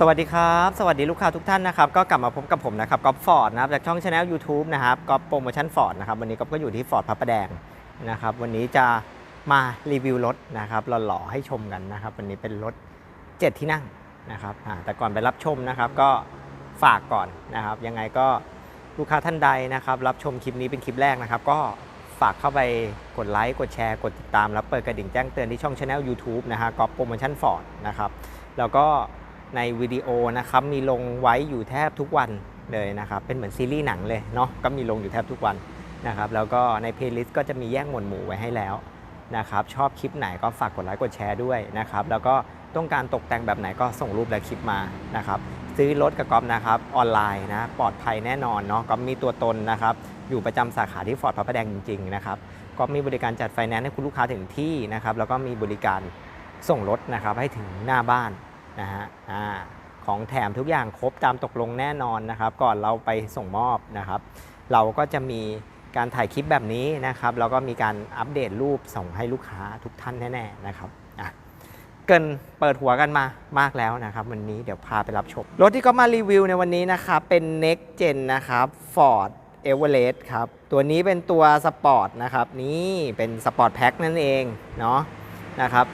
สวัสดีครับ สวัสดีลูกค้าทุกท่านนะครับ ก็กลับมาพบกับผมนะครับก๊อฟฟอร์ดนะครับจากช่องช anel YouTube นะครับก๊อฟโปรโมชั่นฟอร์ดนะครับวันนี้ก๊อฟก็อยู่ที่ฟอร์ดพระประแดงนะครับวันนี้จะมารีวิวรถนะครับหล่อๆให้ชมกันนะครับวันนี้เป็นรถ 7 ที่นั่งนะครับแต่ก่อนไปรับชมนะครับก็ฝากก่อนนะครับ ยังไงก็ลูกค้าท่านใดนะครับ รับชมคลิปนี้เป็นคลิปแรกนะครับ ก็ฝากเข้าไปกดไลค์กดแชร์กดติดตามแล้วเปิดกระดิ่งแจ้งเตือนที่ช่องช anel YouTube นะฮะก๊อฟโปรโมชั่นฟอร์ดนะครับแล้วก็ ในวิดีโอนะครับมีลงไว้อยู่แทบทุกวันเลยนะครับเป็นเหมือนซีรีส์หนังเลยเนาะก็มีลงอยู่แทบทุกวันนะครับแล้วก็ในเพลย์ลิสต์ก็จะมีแยกหมวดหมู่ไว้ให้แล้วนะครับชอบคลิปไหนก็ฝากกดไลค์กดแชร์ด้วยนะครับแล้วก็ต้องการตกแต่งแบบไหนก็ส่งรูปและคลิปมานะครับซื้อรถกับก๊อฟนะครับออนไลน์นะปลอดภัยแน่นอนเนาะก๊อฟมีตัวตนนะครับอยู่ประจำสาขาที่ฟอร์ดพระประแดงจริงๆนะครับก๊อฟมีบริการจัดไฟแนนซ์ให้คุณลูกค้าถึงที่นะครับแล้วก็มีบริการส่งรถนะครับให้ถึงหน้าบ้าน นะฮะอ่าของแถมทุกอย่างครบตามตกลงแน่นอนนะครับ ก่อนเราไปส่งมอบนะครับ เราก็จะมีการถ่ายคลิปแบบนี้นะครับแล้วก็มีการอัปเดตรูปส่งให้ลูกค้าทุกท่านแน่ๆนะครับอะเกินเปิดหัวกันมามากแล้วนะครับ วันนี้เดี๋ยวพาไปรับชม รถที่เขามารีวิวในวันนี้นะครับเป็น Next Gen นะครับ Ford Everest ครับ ตัวนี้เป็นตัวสปอร์ตนะครับ นี่เป็นสปอร์ตแพ็คนั่นเองเนาะนะครับ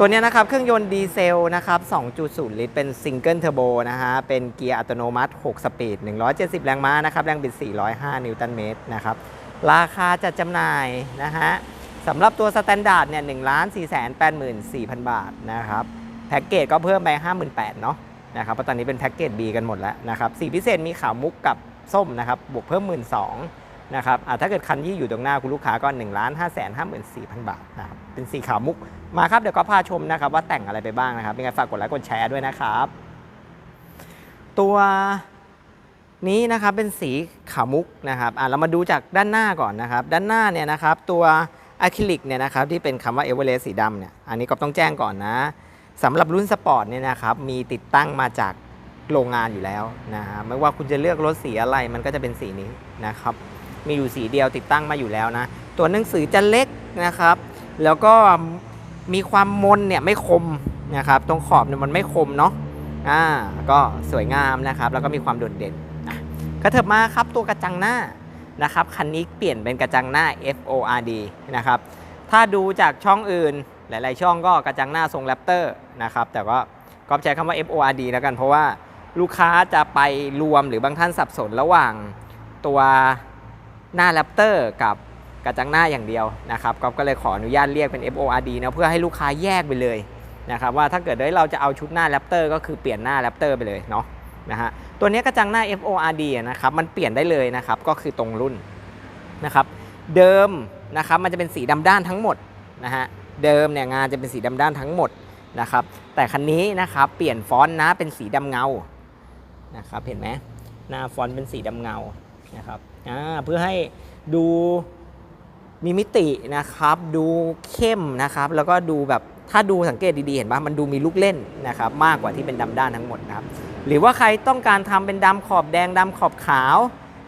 ตัวนี้นะครับเครื่องยนต์ดีเซลนะครับ 2.0 ลิตร เป็นซิงเกิลเทอร์โบนะฮะ เป็นเกียร์อัตโนมัติ 6 สปีด 170 แรงม้านะครับ แรงบิด 405 นิวตันเมตรนะครับ ราคาจัดจำหน่ายนะฮะสำหรับตัวสแตนดาร์ดเนี่ย1 4 8 4 0 0 0 บาทนะครับ แพ็กเกจก็เพิ่มไป 58,000เนาะนะครับ เพราะตอนนี้เป็นแพ็กเกจ B กันหมดแล้วนะครับ สีพิเศษมีขาวมุกกับส้มนะครับ บวกเพิ่ม 12,000 นะครับถ้าเกิดคันที่อยู่ตรงหน้าคุณลูกค้าก็1 5 5 4 0 0 0บาทนะครับเป็นสีขาวมุกมาครับเดี๋ยวก็พาชมนะครับว่าแต่งอะไรไปบ้างนะครับยังไงฝากกดไลค์กดแชร์ด้วยนะครับ ตัวนี้นะครับเป็นสีขาวมุกนะครับอะเรามาดูจากด้านหน้าก่อนนะครับ ด้านหน้าเนี่ยนะครับตัวอะคริลิกเนี่ยนะครับที่เป็นคำว่าเอเวอเรสต์สีดำเนี่ยอันนี้ก็ต้องแจ้งก่อนนะสำหรับรุ่นสปอร์ตเนี่ยนะครับมีติดตั้งมาจากโรงงานอยู่แล้วนะฮะไม่ว่าคุณจะเลือกรถสีอะไรมันก็จะเป็นสีนี้นะครับ มีอยู่สีเดียวติดตั้งมาอยู่แล้วนะ ตัวหนังสือจะเล็กนะครับ แล้วก็มีความมนเนี่ยไม่คมนะครับ ตรงขอบเนี่ยมันไม่คมเนาะอ่าก็สวยงามนะครับ แล้วก็มีความโดดเด่นกระเถิบมาครับตัวกระจังหน้านะครับคันนี้เปลี่ยนเป็นกระจังหน้า FORD นะครับถ้าดูจากช่องอื่นหลาย ๆ ช่องก็กระจังหน้าทรงแรปเตอร์นะครับแต่ว่าก็ใช้คำว่า FORD แล้วกัน เพราะว่าลูกค้าจะไปรวมหรือบางท่านสับสนระหว่างตัว หน้าแรปเตอร์กับกระจังหน้าอย่างเดียวนะครับก๊อฟก็เลยขออนุญาตเรียกเป็น FORD นะเพื่อให้ลูกค้าแยกไปเลยนะครับว่าถ้าเกิดได้เราจะเอาชุดหน้าแรปเตอร์ก็คือเปลี่ยนหน้าแรปเตอร์ไปเลยเนาะนะฮะตัวนี้กระจังหน้า FORD นะครับมันเปลี่ยนได้เลยนะครับก็คือตรงรุ่นนะครับเดิมนะครับมันจะเป็นสีดำด้านทั้งหมดนะฮะเดิมเนี่ยงานจะเป็นสีดำด้านทั้งหมดนะครับแต่คันนี้นะครับเปลี่ยนฟอนต์นะเป็นสีดำเงานะครับเห็นไหมหน้าฟอนต์เป็นสีดำเงานะครับ เพื่อให้ดูมีมิตินะครับ ดูเข้มนะครับ แล้วก็ดูแบบถ้าดูสังเกตดีๆ เห็นปะมันดูมีลูกเล่นนะครับมากกว่าที่เป็นดำด้านทั้งหมดนะครับหรือว่าใครต้องการทำเป็นดำขอบแดงดำขอบขาว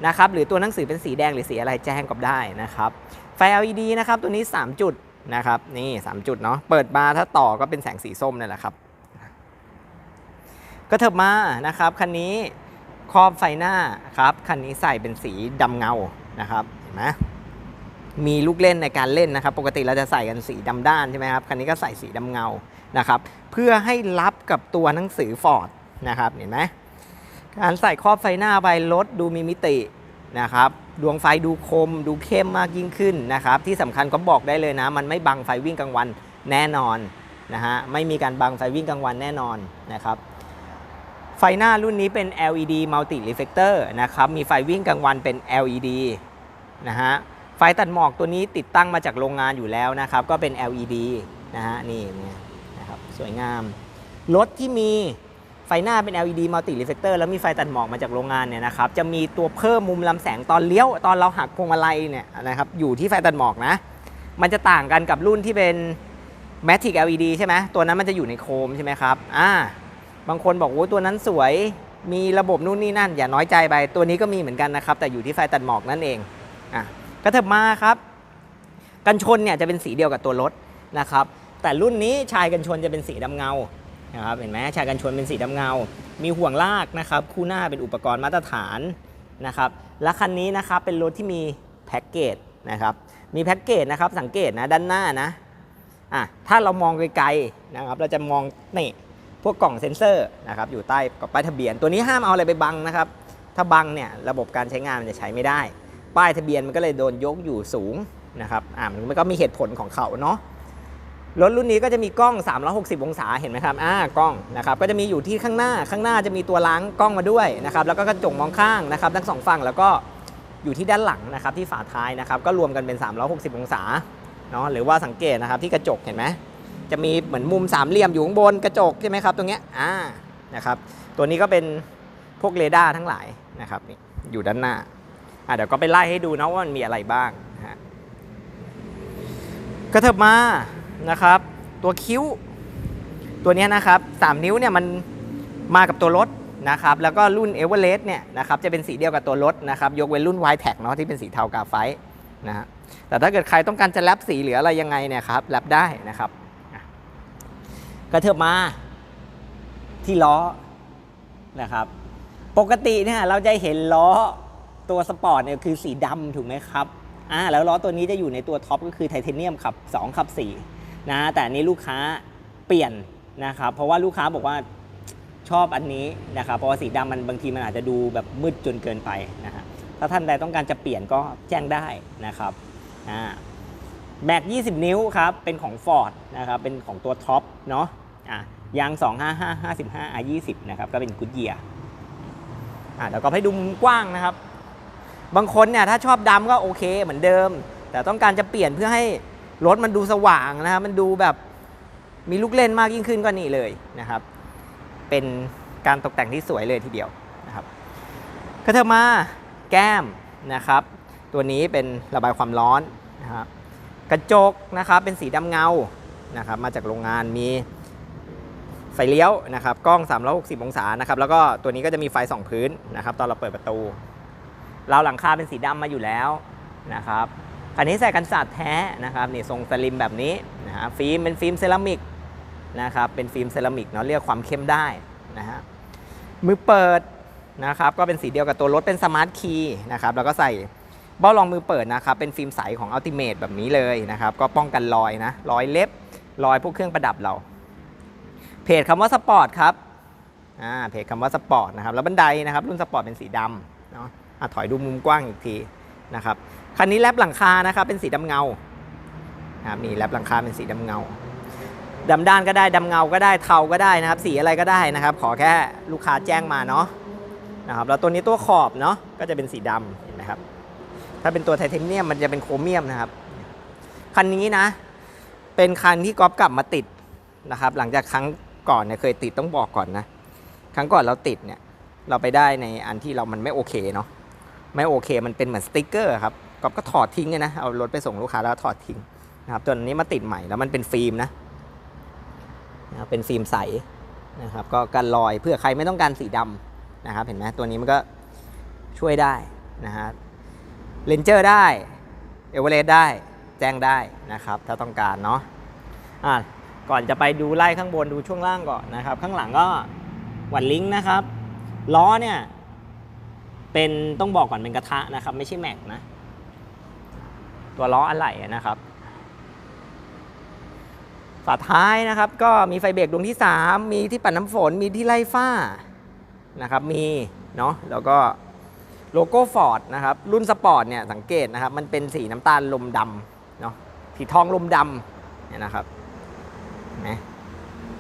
นะครับหรือตัวหนังสือเป็นสีแดงหรือสีอะไรแจ้งกับได้นะครับไฟ LED นะครับตัวนี้ 3 จุดนะครับนี่3จุดเนาะเปิดมาถ้าต่อก็เป็นแสงสีส้มนั่นแหละครับก็เถิบมานะครับคันนี้ ครอบไฟหน้าครับคันนี้ใส่เป็นสีดำเงานะครับเห็นไหมมีลูกเล่นในการเล่นนะครับ ปกติเราจะใส่กันสีดำด้านใช่ไหมครับคันนี้ก็ใส่สีดำเงานะครับเพื่อให้รับกับตัวหนังสือฟอร์ดนะครับเห็นไหมการใส่ครอบไฟหน้าไปรถดูมีมิตินะครับดวงไฟดูคมดูเข้มมากยิ่งขึ้นนะครับ ที่สำคัญก็บอกได้เลยนะ มันไม่บังไฟวิ่งกลางวันแน่นอนนะฮะไม่มีการบังไฟวิ่งกลางวันแน่นอนนะครับ ไฟหน้ารุ่นนี้เป็น LED Multi Reflector นะครับ มีไฟวิ่งกลางวันเป็น LED นะฮะ ไฟตัดหมอกตัวนี้ติดตั้งมาจากโรงงานอยู่แล้วนะครับ ก็เป็น LED นะฮะ นี่นนะครับ สวยงาม รถที่มีไฟหน้าเป็น LED Multi Reflector แล้วมีไฟตัดหมอกมาจากโรงงานเนี่ยนะครับ จะมีตัวเพิ่มมุมลำแสงตอนเลี้ยว ตอนเราหักพวงมาลัยเนี่ยนะครับ อยู่ที่ไฟตัดหมอกนะ มันจะต่างกันกับรุ่นที่เป็น Matic LED ใช่ไหมตัวนั้นมันจะอยู่ในโคมใช่ไหมครับ อ่า บางคนบอกโอ้ตัวนั้นสวย มีระบบนู่นนี่นั่น อย่าน้อยใจไป ตัวนี้ก็มีเหมือนกันนะครับ แต่อยู่ที่ไฟตัดหมอกนั่นเองอะกระเถิบมาครับ กันชนเนี่ยจะเป็นสีเดียวกับตัวรถนะครับ แต่รุ่นนี้ชายกันชนจะเป็นสีดำเงานะครับเห็นไหมชายกันชนเป็นสีดำเงา มีห่วงลากนะครับคู่หน้าเป็นอุปกรณ์มาตรฐานนะครับและคันนี้นะครับเป็นรถที่มีแพ็กเกจนะครับมีแพ็กเกจนะครับสังเกตนะด้านหน้านะอะถ้าเรามองไกลๆนะครับเราจะมองนี่ พวกกล่องเซ็นเซอร์นะครับอยู่ใต้กล่องป้ายทะเบียน ตัวนี้ห้ามเอาอะไรไปบังนะครับ ถ้าบังเนี่ยระบบการใช้งานมันจะใช้ไม่ได้ ป้ายทะเบียนมันก็เลยโดนยกอยู่สูงนะครับอ่ามันก็มีเหตุผลของเขาเนาะรถรุ่นนี้ก็จะมีกล้อง 360 องศาเห็นไหมครับอ่ากล้องนะครับก็จะมีอยู่ที่ข้างหน้าข้างหน้าจะมีตัวล้างกล้องมาด้วยนะครับแล้วก็กระจกมองข้างนะครับทั้งสองฝั่งแล้วก็อยู่ที่ด้านหลังนะครับที่ฝาท้ายนะครับก็รวมกันเป็น 360 องศาเนาะหรือว่าสังเกตนะครับที่กระจกเห็นไหม จะมีเหมือนมุมสามเหลี่ยมอยู่ข้างบนกระจกใช่ไหมครับตรงเนี้ยอ่านะครับตัวนี้ก็เป็นพวกเรดาร์ทั้งหลายนะครับนี่อยู่ด้านหน้าอ่าเดี๋ยวก็ไปไล่ให้ดูนะว่ามันมีอะไรบ้างฮะกระเถิบมานะครับ ตัวคิ้ว ตัวนี้นะครับ3นิ้วเนี่ยมันมากับตัวรถนะครับแล้วก็รุ่น e v e r e s t เนี่ยนะครับจะเป็นสีเดียวกับตัวรถนะครับยกเว้นรุ่น y t e c เนาะที่เป็นสีเทากาไฟต์นะฮะแต่ถ้าเกิดใครต้องการจะแรปสีหรืออะไรยังไงเนี่ยครับแรปได้นะครับ กระเถิบมาที่ล้อนะครับ ปกติเนี่ยเราจะเห็นล้อตัวสปอร์ตเนี่ยคือสีดำถูกไหมครับอ่าแล้วล้อตัวนี้จะอยู่ในตัวท็อปก็คือไทเทเนียมขับ 2 ขับ 4 นะ แต่อันนี้ลูกค้าเปลี่ยนนะครับ เพราะว่าลูกค้าบอกว่าชอบอันนี้นะครับ เพราะว่าสีดำมันบางทีมันอาจจะดูแบบมืดจนเกินไปนะฮะ ถ้าท่านใดต้องการจะเปลี่ยนก็แจ้งได้นะครับอ่าแม็ก 20 นิ้วครับ เป็นของ Ford นะครับ เป็นของตัวท็อปเนาะ อะยาง 255 55 R 20นะครับก็เป็นกุดเยียอะเดี๋ยวก็ให้ดูมุมกว้างนะครับ บางคนเนี่ยถ้าชอบดำก็โอเคเหมือนเดิม แต่ต้องการจะเปลี่ยนเพื่อให้รถมันดูสว่างนะครับมันดูแบบมีลูกเล่นมากยิ่งขึ้นก็นี่เลยนะครับ เป็นการตกแต่งที่สวยเลยทีเดียวนะครับก็เธอมาแก้มนะครับ ตัวนี้เป็นระบายความร้อนนะครับกระจกนะครับเป็นสีดำเงานะครับ มาจากโรงงานมี ไฟเลี้ยวนะครับกล้อง 360 องศานะครับแล้วก็ตัวนี้ก็จะมีไฟส่องพื้นนะครับตอนเราเปิดประตู เราหลังคาเป็นสีดำมาอยู่แล้วนะครับคันนี้ใส่กันสาดแท้นะครับนี่ทรงสลิมแบบนี้นะฮะฟิล์มเป็นฟิล์มเซรามิกนะครับเป็นฟิล์มเซรามิกเนาะเรียกความเข้มได้นะฮะมือเปิดนะครับก็เป็นสีเดียวกับตัวรถเป็นสมาร์ทคีย์นะครับแล้วก็ใส่เบ้ารองมือเปิดนะครับเป็นฟิล์มใสของ Ultimate แบบนี้เลยนะครับก็ป้องกันรอยนะรอยเล็บรอยพวกเครื่องประดับเรา เพจคำว่าสปอร์ตครับอ่าเพจคำว่าสปอร์ตนะครับแล้วบันไดนะครับรุ่นสปอร์ตเป็นสีดำเนาะอะถอยดูมุมกว้างอีกทีนะครับคันนี้แลบหลังคานะครับเป็นสีดำเงานะครับนี่แลบหลังคาเป็นสีดำเงาดำด้านก็ได้ดำเงาก็ได้เทาก็ได้นะครับ สีอะไรก็ได้นะครับ ขอแค่ลูกค้าแจ้งมาเนาะนะครับแล้วตัวนี้ตัวขอบเนาะก็จะเป็นสีดำเห็นไหมครับ ถ้าเป็นตัวไทเทเนียมมันจะเป็นโครเมียมนะครับคันนี้นะ เป็นคันที่ก๊อฟกลับมาติดนะครับ หลังจากครั้ง ก่อนเนี่ยเคยติดต้องบอกก่อนนะ ครั้งก่อนเราติดเนี่ยเราไปได้ในอันที่เรามันไม่โอเคเนาะไม่โอเคมันเป็นเหมือนสติกเกอร์ครับก๊อฟก็ถอดทิ้งเลยนะเอารถไปส่งลูกค้าแล้วถอดทิ้งนะครับตัวนี้มาติดใหม่แล้วมันเป็นฟิล์มนะนะครับเป็นฟิล์มใสนะครับก็กันรอยเพื่อใครไม่ต้องการสีดำนะครับเห็นไหมตัวนี้มันก็ช่วยได้นะฮะเลนเจอร์ได้เอเวอเรสต์ได้แจ้งได้นะครับ ถ้าต้องการเนาะอะ ก่อนจะไปดูไล่ข้างบนดูช่วงล่างก่อนนะครับ ข้างหลังก็หวัดลิงก์นะครับล้อเนี่ยเป็นต้องบอกก่อนเป็นกระทะนะครับ ไม่ใช่แม็กนะ ตัวล้ออะไหล่นะครับฝาท้ายนะครับก็มีไฟเบรกดวงที่ 3 มีที่ปัดน้ำฝนมีที่ไล่ฝ้านะครับมีเนาะแล้วก็โลโก้ฟอร์ดนะครับรุ่นสปอร์ตเนี่ยสังเกตนะครับมันเป็นสีน้ำตาลลมดำเนาะสีทองลมดำเนี่ยนะครับ ไหม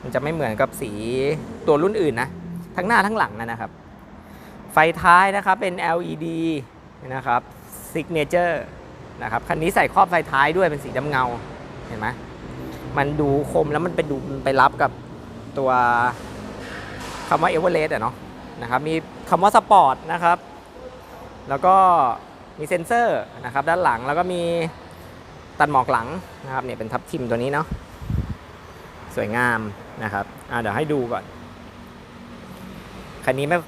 มันจะไม่เหมือนกับสีตัวรุ่นอื่นนะ ทั้งหน้าทั้งหลังนะครับ ไฟท้ายนะครับเป็น LED นะครับ Signature นะครับคันนี้ใส่ครอบไฟท้ายด้วยเป็นสีดำเงาเห็นไหมมันดูคมแล้วมันไปดูไปรับกับตัวคำว่า e v e r e s t อะเนาะนะครับมีคำว่าสปอร์ตนะครับ แล้วก็มีเซ็นเซอร์นะครับด้านหลังแล้วก็มีตัดหมอกหลังนะครับเนี่ยเป็นทับทิมตัวนี้เนาะ สวยงามนะครับอ่าเดี๋ยวให้ดูก่อน คันนี้ไม่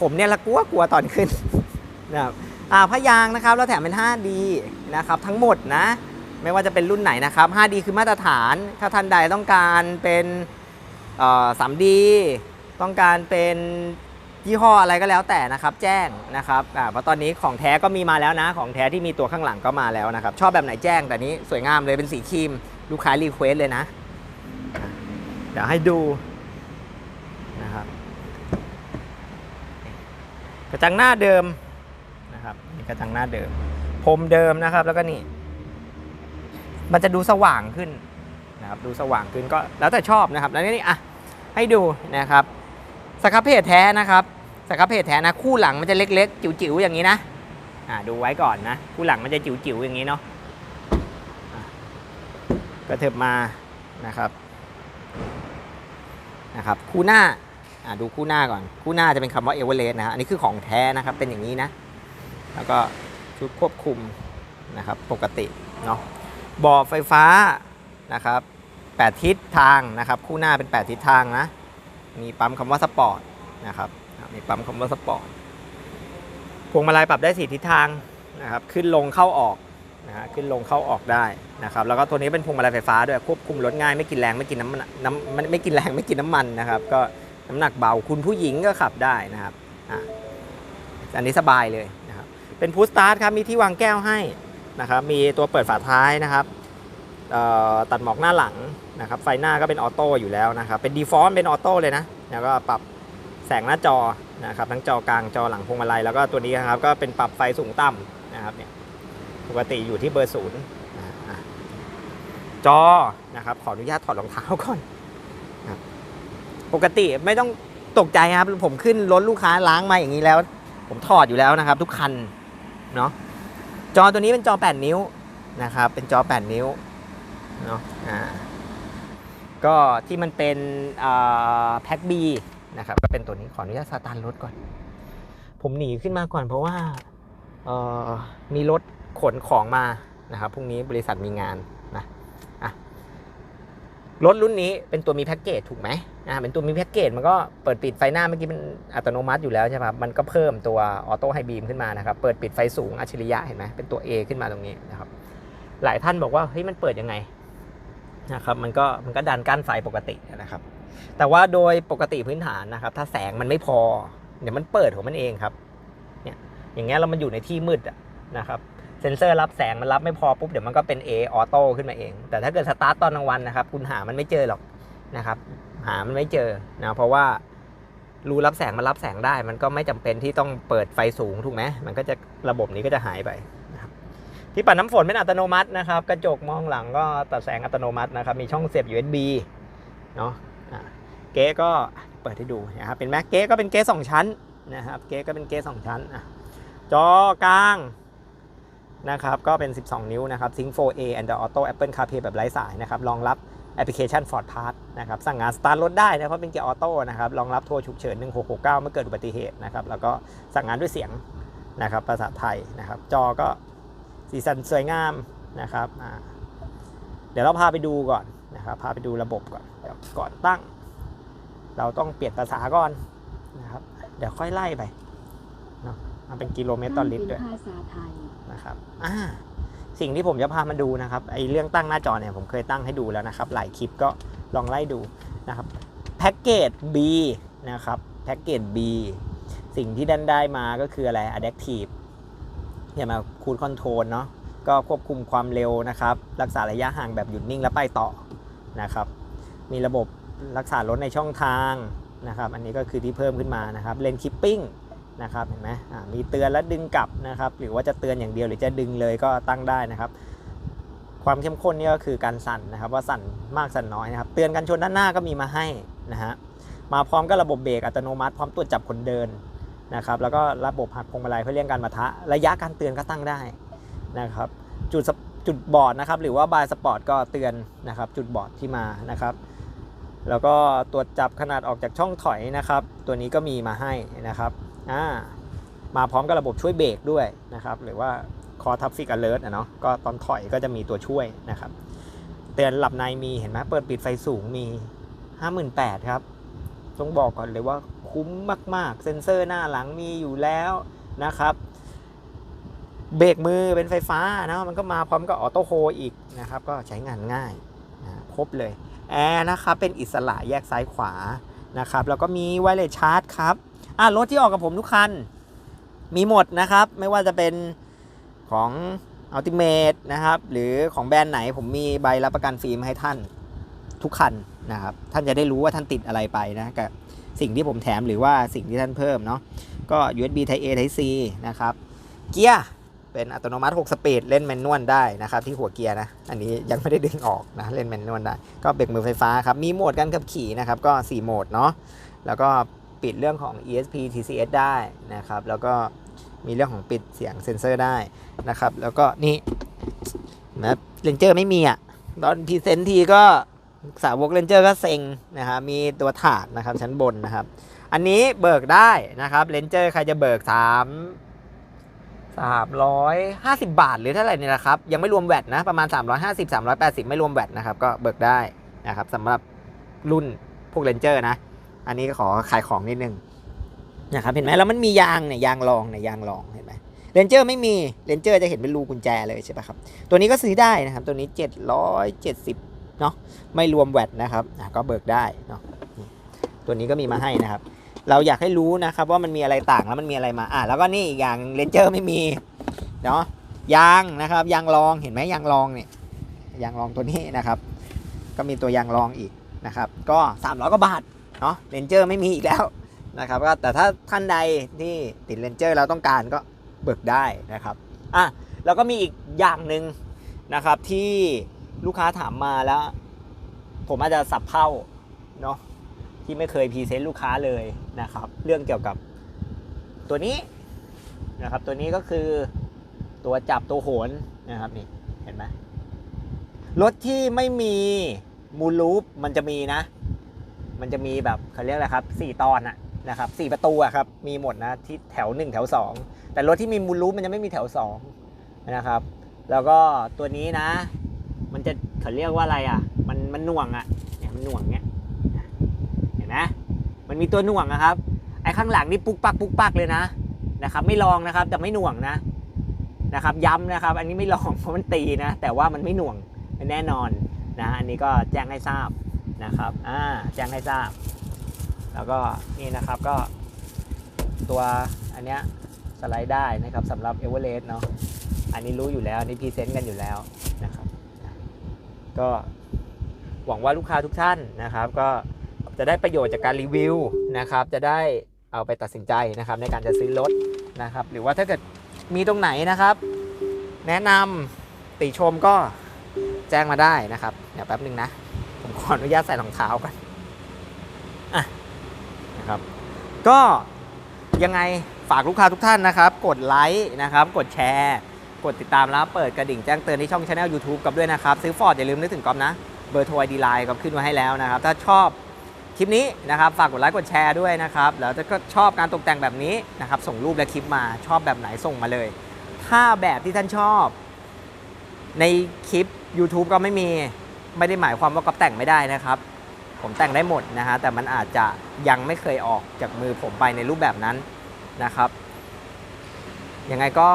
ผมเนี่ยละกลัวกลัวตอนขึ้นนะครับอ่าพยางนะครับเราแถมเป็น 5D นะครับทั้งหมดนะไม่ว่าจะเป็นรุ่นไหนนะครับ 5D คือมาตรฐาน ถ้าท่านใดต้องการเป็นเอ่อ 3D ต้องการเป็นยี่ห้ออะไรก็แล้วแต่นะครับ แจ้งนะครับอ่าเพราะตอนนี้ของแท้ก็มีมาแล้วนะ ของแท้ที่มีตัวข้างหลังก็มาแล้วนะครับ ชอบแบบไหนแจ้งแต่นี้สวยงามเลยเป็นสีครีม ลูกค้ารีเควสเลยนะ เดี๋ยวให้ดูนะครับกระจังหน้าเดิมนะครับนี่กระจังหน้าเดิมพรมเดิมนะครับแล้วก็นี่ มันจะดูสว่างขึ้นนะครับดูสว่างขึ้นก็แล้วแต่ชอบนะครับ แล้วนี่อะให้ดูนะครับสครับเพจแท้นะครับสครับเพจแท้นะคู่หลังมันจะเล็กๆ จิ๋วๆอย่างนี้นะอ่าดูไว้ก่อนนะคู่หลังมันจะจิ๋วๆอย่างนี้เนาะะกระเถิบมานะครับ นะครับคู่หน้าดูคู่หน้าก่อน คู่หน้าจะเป็นคำว่าเอเวอเรสต์นะฮะอันนี้คือของแท้นะครับเป็นอย่างนี้นะ แล้วก็ชุดควบคุมนะครับปกติเนาะบ่อไฟฟ้านะครับ8ทิศทางนะครับ คู่หน้าเป็น 8 ทิศทางนะ มีปั๊มคำว่าสปอร์ตนะครับมีปั๊มคำว่าสปอร์ตพวงมาลัยปรับได้ 4 ทิศทางนะครับขึ้นลงเข้าออก นะฮะขึ้นลงเข้าออกได้นะครับแล้วก็ตัวนี้เป็นพวงมาลัยไฟฟ้าด้วยควบคุมรถง่ายไม่กินแรงไม่กินน้ำมันน้ำไม่ไม่กินแรงไม่กินน้ำมันนะครับก็น้ำหนักเบาคุณผู้หญิงก็ขับได้นะครับอะอันนี้สบายเลยนะครับเป็นพุชสตาร์ทครับมีที่วางแก้วให้นะครับมีตัวเปิดฝาท้ายนะครับตัดหมอกหน้าหลังนะครับไฟหน้าก็เป็นออโต้อยู่แล้วนะครับเป็นดีฟอลต์เป็นออโต้เลยนะแล้วก็ปรับแสงหน้าจอนะครับทั้งจอกลางจอหลังพวงมาลัยแล้วก็ตัวนี้นะครับก็เป็นปรับไฟสูงต่ำนะครับเนี่ย ปกติอยู่ที่เบอร์ศูนย์จอนะครับขออนุญาตถอดรองเท้าก่อนปกติไม่ต้องตกใจครับ ผมขึ้นรถลูกค้าล้างมาอย่างนี้แล้ว ผมถอดอยู่แล้วนะครับ ทุกคันเนาะจอตัวนี้เป็นจอ 8 นิ้วนะครับ เป็นจอ 8 นิ้วเนาะอ่าก็ที่มันเป็นแพ็คบีนะครับก็เป็นตัวนี้ขออนุญาตสตาร์ทรถก่อน ผมหนีขึ้นมาก่อนเพราะว่ามีรถ ขนของมานะครับพรุ่งนี้บริษัทมีงานนะอะรถรุ่นนี้เป็นตัวมีแพ็กเกจถูกไหมอ่าเป็นตัวมีแพ็กเกจมันก็เปิดปิดไฟหน้าเมื่อกี้มันอัตโนมัติอยู่แล้วใช่ไหมครับมันก็เพิ่มตัวออโต้ไฮบีมขึ้นมานะครับ เปิดปิดไฟสูงอัจฉริยะเห็นไหมเป็นตัว A ขึ้นมาตรงนี้นะครับ หลายท่านบอกว่าเฮ้ยมันเปิดยังไงนะครับมันก็มันก็ดันกั้นไฟปกตินะครับ แต่ว่าโดยปกติพื้นฐานนะครับ ถ้าแสงมันไม่พอ เดี๋ยวมันเปิดของมันเองครับเนี่ยอย่างเงี้ยเรามันอยู่ในที่มืดนะครับ เซนเซอร์รับแสงมันรับไม่พอปุ๊บเดี๋ยวมันก็เป็น A ออโต้ขึ้นมาเอง แต่ถ้าเกิดสตาร์ตตอนกลางวันนะครับ คุณหามันไม่เจอหรอกนะครับ หามันไม่เจอนะเพราะว่ารูรับแสงมันรับแสงได้ มันก็ไม่จำเป็นที่ต้องเปิดไฟสูงถูกไหมมันก็จะระบบนี้ก็จะหายไปนะครับที่ปัดน้ำฝนเป็นอัตโนมัตินะครับ กระจกมองหลังก็ตัดแสงอัตโนมัตินะครับ มีช่องเสียบ USB เนาะเก๊ก็เปิดให้ดูนะครับเป็นแม็กเก๊ก็เป็นเก๊สองชั้นนะครับ เก๊ก็เป็นเก๊สองชั้นอจอกลาง นะครับก็เป็น 12 นิ้วนะครับ Sync 4A Android Auto Apple CarPlay แบบไร้สายนะครับรองรับแอปพลิเคชัน Ford Pass นะครับสั่งงานสตาร์ทรถได้นะเพราะเป็นเกียร์ออโต้นะครับรองรับโทรฉุกเฉิน 1669 เมื่อเกิดอุบัติเหตุนะครับแล้วก็สั่งงานด้วยเสียงนะครับภาษาไทยนะครับจอก็สีสันสวยงามนะครับเดี๋ยวเราพาไปดูก่อนนะครับพาไปดูระบบก่อนเดี๋ยวก่อนตั้ง เราต้องเปลี่ยนภาษาก่อนนะครับเดี๋ยวค่อยไล่ไป มันเป็นกิโลเมตรต่อลิตรด้วยนะครับอ่าสิ่งที่ผมจะพามาดูนะครับไอเรื่องตั้งหน้าจอเนี่ยผมเคยตั้งให้ดูแล้วนะครับ หลายคลิปก็ลองไล่ดูนะครับแพ็กเกจ B นะครับแพ็กเกจ B สิ่งที่ดันได้มาก็คืออะไร Adaptive เนี่ยมาคูดคอนโทรลเนาะก็ควบคุมความเร็วนะครับ รักษาระยะห่างแบบหยุดนิ่งแล้วไปต่อนะครับ มีระบบรักษารถในช่องทางนะครับ อันนี้ก็คือที่เพิ่มขึ้นมานะครับเลนคิปปิ้ง นะครับเห็นไหมมีเตือนและดึงกลับนะครับหรือว่าจะเตือนอย่างเดียวหรือจะดึงเลยก็ตั้งได้นะครับ ความเข้มข้นนี่ก็คือการสั่นนะครับ ว่าสั่นมากสั่นน้อยนะครับ เตือนกันชนด้านหน้าก็มีมาให้นะฮะมาพร้อมกับระบบเบรกอัตโนมัติพร้อมตรวจจับคนเดินนะครับแล้วก็ระบบหักพวงมาลัยเพื่อเลี่ยงการมาทะระยะการเตือนก็ตั้งได้นะครับ จุดจุดบอดนะครับหรือว่าบายสปอร์ตก็เตือนนะครับ จุดบอดที่มานะครับ แล้วก็ตรวจจับขนาดออกจากช่องถอยนะครับ ตัวนี้ก็มีมาให้นะครับ อ่ามาพร้อมกับระบบช่วยเบรกด้วยนะครับ หรือว่าคอทับฟิกอเลิร์นะเนาะก็ตอนถอยก็จะมีตัวช่วยนะครับ เตือนหลับในมีเห็นไหมเปิดปิดไฟสูงมี 58,000ครับต้องบอกก่อนเลยว่าคุ้มมาก ๆ เซ็นเซอร์หน้าหลังมีอยู่แล้วนะครับ เบรกมือเป็นไฟฟ้านะมันก็มาพร้อมกับออโต้โฮอีกนะครับ ก็ใช้งานง่ายนะครบเลยแอร์นะครับเป็นอิสระแยกซ้ายขวานะครับ แล้วก็มีไวเลสชาร์จครับ อะรถที่ออกกับผมทุกคัน มีหมดนะครับ ไม่ว่าจะเป็นของ Ultimate นะครับ หรือของแบรนด์ไหนผมมีใบรับประกันฟิล์มให้ท่านทุกคันนะครับ ท่านจะได้รู้ว่าท่านติดอะไรไปนะกับสิ่งที่ผมแถมหรือว่าสิ่งที่ท่านเพิ่มเนาะก็ USB Type A Type C นะครับ เกียร์เป็นอัตโนมัติ 6 สปีด เล่นแมนนวลได้นะครับ ที่หัวเกียร์นะ อันนี้ยังไม่ได้ดึงออกนะ เล่นแมนนวลได้ ก็เบรกมือไฟฟ้าครับ มีโหมดการขับขี่นะครับ ก็ 4 โหมดเนาะแล้วก็ ปิดเรื่องของ ESP TCS ได้นะครับ แล้วก็มีเรื่องของปิดเสียงเซ็นเซอร์ได้นะครับ แล้วก็นี่นะเรนเจอร์ไม่มีอะ ตอนพรีเซนต์ทีก็สาวกเรนเจอร์ก็เซ็งนะครับ มีตัวถาดนะครับชั้นบนนะครับ อันนี้เบิกได้นะครับเรนเจอร์ใครจะเบิก 3 350 บาทหรือเท่าไหร่นี่ยนะครับ ยังไม่รวมแวตนะ ประมาณ 350 380 ไม่รวมแวตนะครับ ก็เบิกได้นะครับสำหรับรุ่นพวกเรนเจอร์นะ อันนี้ก็ขอขายของนิดนึงนะครับเห็นไหมแล้วมันมียางเนี่ยยางรองเนี่ยยางรองเห็นไหมเรนเจอร์ไม่มีเรนเจอร์จะเห็นเป็นรูกุญแจเลยใช่ปะครับ ตัวนี้ก็ซื้อได้นะครับ ตัวนี้ 770เนาะไม่รวมแวตนะครับก็เบิกได้เนาะตัวนี้ก็มีมาให้นะครับ เราอยากให้รู้นะครับว่ามันมีอะไรต่างแล้วมันมีอะไรมาอะแล้วก็นี่อีกอย่างเรนเจอร์ไม่มีเนาะยางนะครับยางรองเห็นไหมยางรองเนี่ยยางรองตัวนี้นะครับ ก็มีตัวยางรองอีกนะครับ ก็300กว่าบาท เนาะเรนเจอร์ไม่มีอีกแล้วนะครับก็แต่ถ้าท่านใดที่ติดเรนเจอร์แล้วต้องการก็เบิกได้นะครับอะแล้วก็มีอีกอย่างหนึ่งนะครับที่ลูกค้าถามมาแล้ว ผมอาจจะสับเข้าเนาะที่ไม่เคยพรีเซนต์ลูกค้าเลยนะครับ เรื่องเกี่ยวกับตัวนี้นะครับตัวนี้ก็คือตัวจับตัวโหนนะครับนี่เห็นไหมรถที่ไม่มีมูลลูปมันจะมีนะ มันจะมีแบบเขาเรียกอะไรครับสี่ตอนอะนะครับสี่ประตูอะครับมีหมดนะที่แถวหนึ่งแถวสองแต่รถที่มีมูลลูปมันจะไม่มีแถวสองนะครับแล้วก็ตัวนี้นะ มันจะเขาเรียกว่าอะไรอะมันมันหน่วงอะเนี่ยมันหน่วงเนี้ยเห็นไหมมันมีตัวหน่วงนะครับไอ้ข้างหลังนี่ปุ๊กปักปุ๊กปักเลยนะนะครับไม่ลองนะครับแต่ไม่หน่วงนะนะครับย้ำนะครับ อันนี้ไม่ลองเพราะมันตีนะ แต่ว่ามันไม่หน่วงแน่นอนนะอันนี้ก็แจ้งให้ทราบ นะครับอ่าแจ้งให้ทราบ แล้วก็นี่นะครับก็ตัวอันเนี้ยสไลด์ได้นะครับสำหรับเอเวอเรสต์เนาะอันนี้รู้อยู่แล้วอันนี้พรีเซนต์กันอยู่แล้วนะครับ ก็หวังว่าลูกค้าทุกท่านนะครับ ก็จะได้ประโยชน์จากการรีวิวนะครับ จะได้เอาไปตัดสินใจนะครับ ในการจะซื้อรถนะครับ หรือว่าถ้าเกิดมีตรงไหนนะครับ แนะนำติชมก็แจ้งมาได้นะครับ เดี๋ยวแป๊บหนึ่งนะ ออนุญาตใส่รองเท้ากันอะนะครับ ก็ยังไงฝากลูกค้าทุกท่านนะครับ กดไลค์นะครับ กดแชร์ กดติดตามแล้วเปิดกระดิ่งแจ้งเตือนที่ช่องช anel YouTube กับด้วยนะครับ ซื้อฟอร์ดอย่าลืมนึกถึงก๊อฟนะ เบอร์โทรไอดีไลน์ก็ขึ้นมาให้แล้วนะครับ ถ้าชอบคลิปนี้นะครับฝากกดไลค์กดแชร์ด้วยนะครับ แล้วถ้าก็ชอบการตกแต่งแบบนี้นะครับ ส่งรูปและคลิปมาชอบแบบไหนส่งมาเลย ถ้าแบบที่ท่านชอบ ในคลิป YouTube ก็ไม่มี ไม่ได้หมายความว่าก๊อปแต่งไม่ได้นะครับ ผมแต่งได้หมดนะฮะแต่มันอาจจะยังไม่เคยออกจากมือผมไปในรูปแบบนั้นนะครับยังไงก็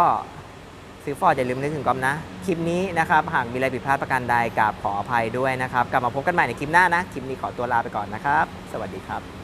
ซื้อฟอร์ดอย่าลืมนึกถึงก๊อฟนะ คลิปนี้นะครับ หากมีอะไรผิดพลาดประการใดกราบขออภัยด้วยนะครับ กลับมาพบกันใหม่ในคลิปหน้านะ คลิปนี้ขอตัวลาไปก่อนนะครับ สวัสดีครับ